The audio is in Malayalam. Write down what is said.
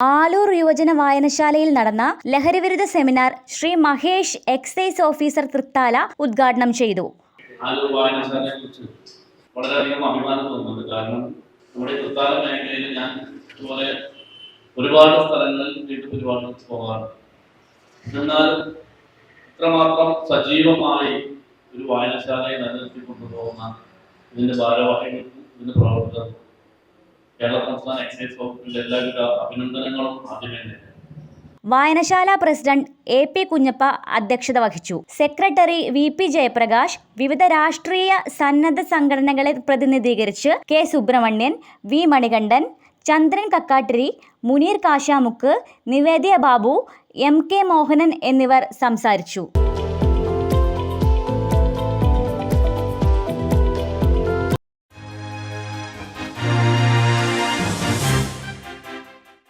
ആലൂർ യുവജന വായനശാലയിൽ നടന്ന ലഹരിവിരുദ്ധ seminar Shri Mahesh excise officer Thrithala ഉദ്ഘാടനം ചെയ്തു. ആലൂർ അഭിമാനം കാരണം നമ്മുടെ തൃത്താല ഞാൻ ഒരുപാട് സ്ഥലങ്ങളിൽ വീട്ടു ഒരുപാട് പോകാറുണ്ട്. എന്നാൽ ഇത്രമാത്രം സജീവമായി ഒരു വായനശാലയെ നിലനിർത്തി കൊണ്ടുപോകുന്ന ഇതിന്റെ ഭാരവാഹികൾക്കും ഇതിന്റെ പ്രവർത്തകർക്കും അഭിനന്ദനങ്ങളും വായനശാല പ്രസിഡന്റ് എ പി കുഞ്ഞപ്പ അധ്യക്ഷത വഹിച്ചു. സെക്രട്ടറി വി പി ജയപ്രകാശ് വിവിധ രാഷ്ട്രീയ സന്നദ്ധ സംഘടനകളെ പ്രതിനിധീകരിച്ച് K Subramanian V Manikandan Chandran Kakkattiri Muneer Kasamukku Nivedya Babu M K Mohanan എന്നിവർ സംസാരിച്ചു.